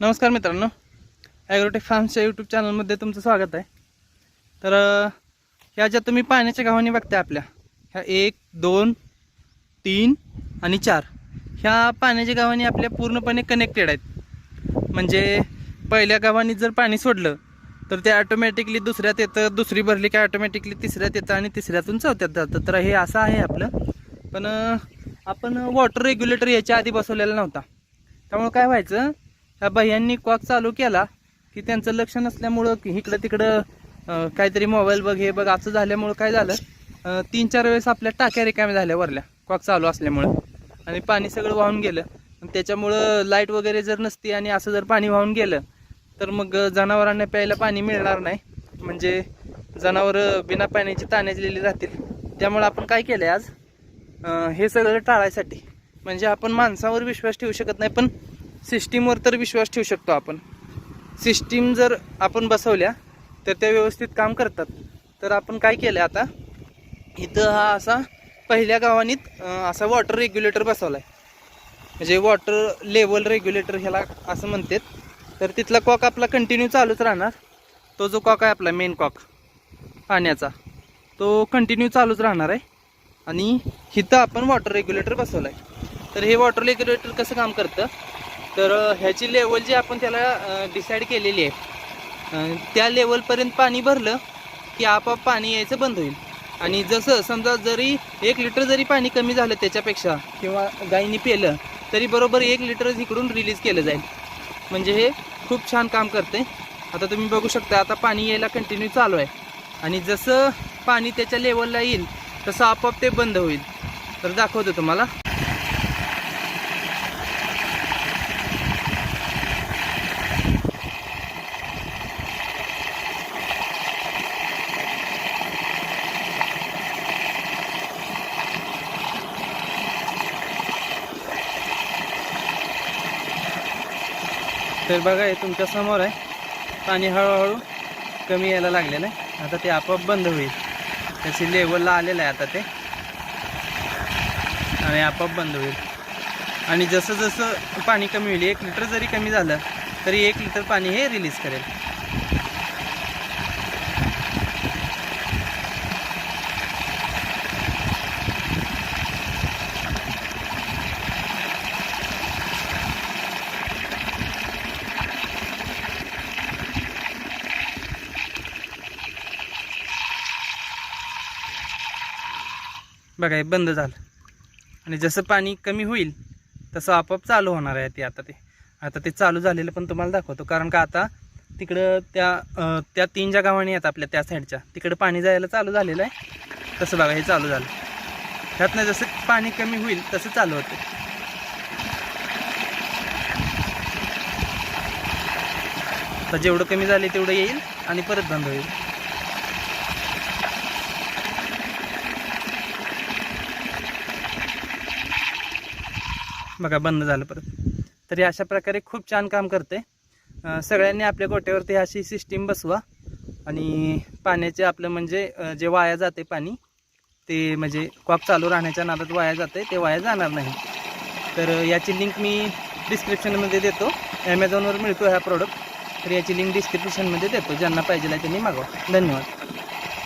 नमस्कार मित्रांनो. Agrotech फार्म्सच्या YouTube चॅनलमध्ये तुमचं स्वागत आहे. तर ह्या ज्या तुम्ही पाण्याच्या गावाने बघताय आपल्या ह्या एक दोन तीन आणि चार ह्या पाण्याच्या गावाने आपल्या पूर्णपणे कनेक्टेड आहेत. म्हणजे पहिल्या गावाने जर पाणी सोडलं तर ते ऑटोमॅटिकली दुसऱ्यात येतं दुसरी भरली की ऑटोमॅटिकली तिसऱ्यात येतं आणि तिसऱ्यातून चौथ्यात जातं. तर हे असं आहे आपलं. पण आपण वॉटर रेग्युलेटर याच्या आधी बसवलेला नव्हता. त्यामुळं काय व्हायचं ह्या बाह्यांनी कॉक चालू केला की त्यांचं लक्ष नसल्यामुळं इकडं तिकडं काहीतरी मोबाईल बघ हे बघ असं झाल्यामुळं काय झालं? तीन चार वेळेस आपल्या टाक्या रिकाम्या झाल्या वरल्या कॉक चालू असल्यामुळं. आणि पाणी सगळं वाहून गेलं. त्याच्यामुळं लाइट वगैरे जर नसती आणि असं जर पाणी वाहून गेलं तर मग जनावरांना प्यायला पाणी मिळणार नाही. म्हणजे जनावरं बिना पाण्याची ताण्याजलेली राहतील. त्यामुळं आपण काय केलं आज? हे सगळं टाळायसाठी. म्हणजे आपण माणसावर विश्वास ठेवू शकत नाही पण सिस्टीमवर तर विश्वास ठेवू शकतो आपण. सिस्टीम जर आपण बसवल्या तर त्या व्यवस्थित काम करतात. तर आपण काय केलं आता? इथं हा असा पहिल्या गावानीत असा वॉटर रेग्युलेटर बसवला आहे म्हणजे वॉटर लेवल रेग्युलेटर ह्याला असं म्हणतात. तर तिथला कॉक आपला कंटिन्यू चालूच राहणार. तो जो कॉक आहे आपला मेन कॉक पाण्याचा तो कंटिन्यू चालूच राहणार आहे. आणि इथं आपण वॉटर रेग्युलेटर बसवला आहे तर हे वॉटर रेग्युलेटर कसं काम करतं? तर ह्याची लेवल जी आपण त्याला डिसाईड केलेली आहे त्या लेवलपर्यंत पाणी भरलं की आपोआप पाणी यायचं बंद होईल. आणि जसं समजा जरी एक लिटर जरी पाणी कमी झालं त्याच्यापेक्षा किंवा गायीने पेलं तरी बरोबर एक लिटर इकडून रिलीज केलं जाईल. म्हणजे हे खूप छान काम करते आता तुम्ही बघू शकता आता पाणी यायला कंटिन्यू चालू आहे. आणि जसं पाणी त्याच्या लेवलला येईल तसं आपोआप ते बंद होईल. तर दाखवतो तुम्हाला. तर बघा हे तुमच्यासमोर आहे. पाणी हळूहळू कमी यायला लागलेलं आहे. आता ते आपोआप बंद होईल. त्याची लेवलला आलेलं आहे आता ते. आणि आपोआप बंद होईल. आणि जसं जसं पाणी कमी होईल एक लिटर जरी कमी झालं तरी एक लिटर पाणी हे रिलीज करेल. बघा हे बंद झालं. आणि जसं पाणी कमी होईल तसं आपोआप चालू होणार आहे ते आता ते. आता ते चालू झालेलं पण तुम्हाला दाखवतो. कारण का आता तिकडं त्या त्या तीन ज्या गावांनी आहेत आपल्या त्या साईडच्या तिकडं पाणी जायला चालू झालेलं आहे. तसं बघा हे चालू झालं. ह्यातनं जसं पाणी कमी होईल तसं चालू होतं. तर जेवढं कमी झाले तेवढं येईल आणि परत बंद होईल. बघा बंद झालं परत. तरी अशा प्रकारे खूप छान काम करते. सगळ्यांनी आपल्या गोट्यावरती अशी सिस्टीम बसवा. आणि पाण्याचे आपलं म्हणजे जे वाया जाते पाणी ते म्हणजे कॉप चालू राहण्याच्या नादात वाया जाते ते वाया जाणार नाही. तर याची लिंक मी डिस्क्रिप्शनमध्ये देतो. ॲमेझॉनवर मिळतो हा प्रोडक्ट तर याची लिंक डिस्क्रिप्शनमध्ये देतो. ज्यांना पाहिजे आहे त्यांनी मागवा. धन्यवाद.